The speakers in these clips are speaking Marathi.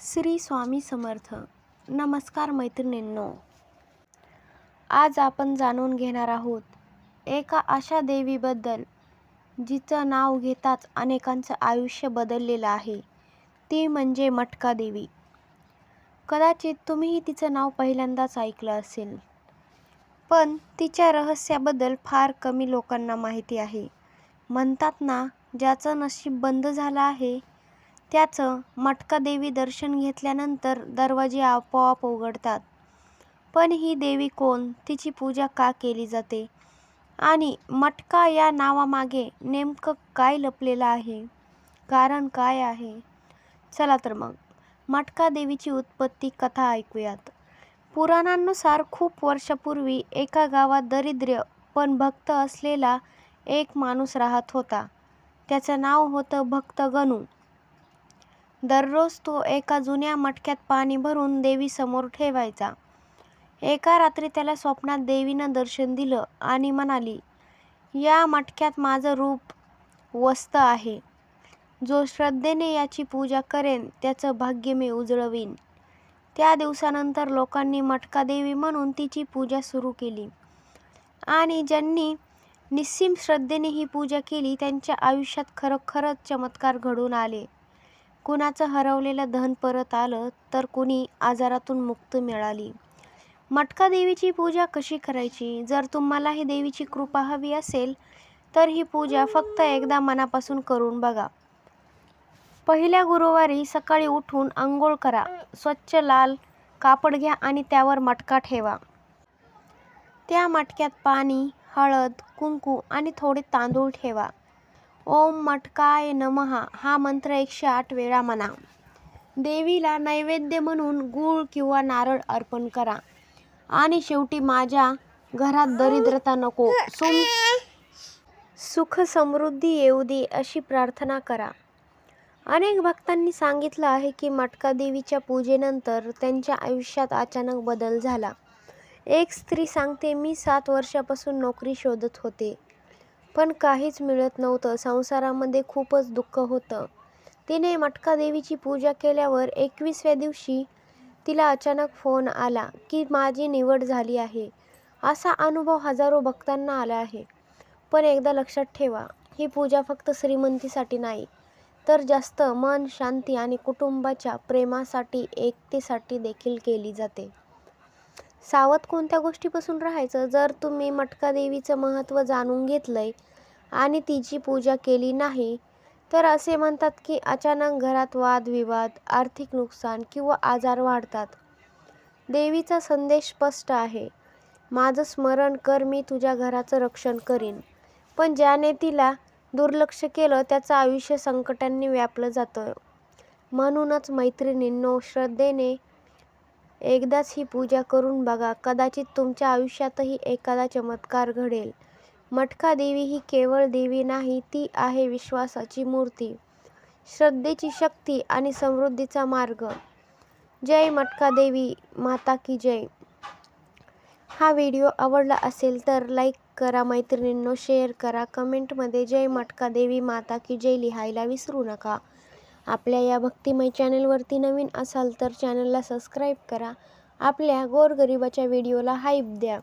श्री स्वामी समर्थ. नमस्कार मैत्रिणींनो. आज आपण जाणून घेणार आहोत एका अशा देवीबद्दल जिचं नाव घेताच अनेकांचं आयुष्य बदललेलं आहे. ती म्हणजे मटका देवी. कदाचित तुम्हीही तिचं नाव पहिल्यांदाच ऐकलं असेल. पण तिच्या रहस्याबद्दल फार कमी लोकांना माहिती आहे. म्हणतात ना ज्याचं नशीब बंद झालं आहे त्याचं मटका देवी दर्शन घेतल्यानंतर दरवाजे आपोआप उघडतात. पण ही देवी कोण? तिची पूजा का केली जाते? आणि मटका या नावामागे नेमकं काय लपलेलं आहे? कारण काय आहे? चला तर मग मटका देवीची उत्पत्ती कथा ऐकूयात. पुराणांनुसार खूप वर्षापूर्वी एका गावात दरिद्र पण भक्त असलेला एक माणूस राहत होता. त्याचं नाव होतं भक्त गणू. दररोज तो एका जुन्या मटक्यात पाणी भरून देवीसमोर ठेवायचा. एका रात्री त्याला स्वप्नात देवीनं दर्शन दिलं आणि म्हणाली या मटक्यात माझं रूप वस्त आहे. जो श्रद्धेने याची पूजा करेन त्याचं भाग्य मी उजळवीन. त्या दिवसानंतर लोकांनी मटका देवी म्हणून तिची पूजा सुरू केली. आणि ज्यांनी निस्सीम श्रद्धेने ही पूजा केली त्यांच्या आयुष्यात खरोखरच चमत्कार घडून आले. कुणाचं हरवलेलं धन परत आलं तर कुणी आजारातून मुक्त मिळाली. मटका देवीची पूजा कशी करायची? जर तुम्हाला ही देवीची कृपा हवी असेल तर ही पूजा फक्त एकदा मनापासून करून बघा. पहिल्या गुरुवारी सकाळी उठून आंघोळ करा. स्वच्छ लाल कापड घ्या आणि त्यावर मटका ठेवा. त्या मटक्यात पाणी हळद कुंकू आणि थोडे तांदूळ ठेवा. ओम मटकाय नमहा हा मंत्र एकशे आठ वेळा म्हणा. देवीला नैवेद्य म्हणून गूळ किंवा नारळ अर्पण करा. आणि शेवटी माझ्या घरात दरिद्रता नको. सुम सुख समृद्धी येऊ दे अशी प्रार्थना करा. अनेक भक्तांनी सांगितलं आहे की मटका देवीच्या पूजेनंतर त्यांच्या आयुष्यात अचानक बदल झाला. एक स्त्री सांगते मी सात वर्षापासून नोकरी शोधत होते. पण काहीच मिळत नव्हतं. संसारामध्ये खूपच दुःख होतं. तिने मटका देवीची पूजा केल्यावर एकवीसव्या दिवशी तिला अचानक फोन आला की माझी निवड झाली आहे. असा अनुभव हजारो भक्तांना आला आहे. पण एकदा लक्षात ठेवा ही पूजा फक्त श्रीमंतीसाठी नाही तर जास्त मन शांती आणि कुटुंबाच्या प्रेमासाठी एकतेसाठी देखील केली जाते. सावध कोणत्या गोष्टीपासून राहायचं? जर तुम्ही मटका देवीचं महत्त्व जाणून घेतलं आहे आणि तिची पूजा केली नाही तर असे म्हणतात की अचानक घरात वादविवाद आर्थिक नुकसान किंवा आजार वाढतात. देवीचा संदेश स्पष्ट आहे. माझं स्मरण कर मी तुझ्या घराचं रक्षण करीन. पण ज्याने तिला दुर्लक्ष केलं त्याचं आयुष्य संकटांनी व्यापलं जातं. म्हणूनच मैत्रिणींनो श्रद्धेने एकदाच ही पूजा करून बघा कदाचित तुमच्या आयुष्यातही एखादा चमत्कार घडेल. मटका देवी ही केवळ देवी नाही ती आहे विश्वासाची मूर्ती. श्रद्धेची शक्ती आणि समृद्धीचा मार्ग. जय मटका देवी माता की जय. हा व्हिडिओ आवडला असेल तर लाईक करा मैत्रिणींनो शेअर करा. कमेंटमध्ये जय मटका देवी माता की जय लिहायला विसरू नका. आपल्या या भक्तिमय चॅनलवरती नवीन असाल तर चॅनलला सबस्क्राईब करा. आपल्या गोरगरिबाच्या व्हिडिओला हाईप द्या.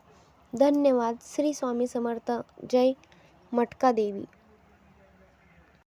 धन्यवाद. श्री स्वामी समर्थ. जय मटका देवी.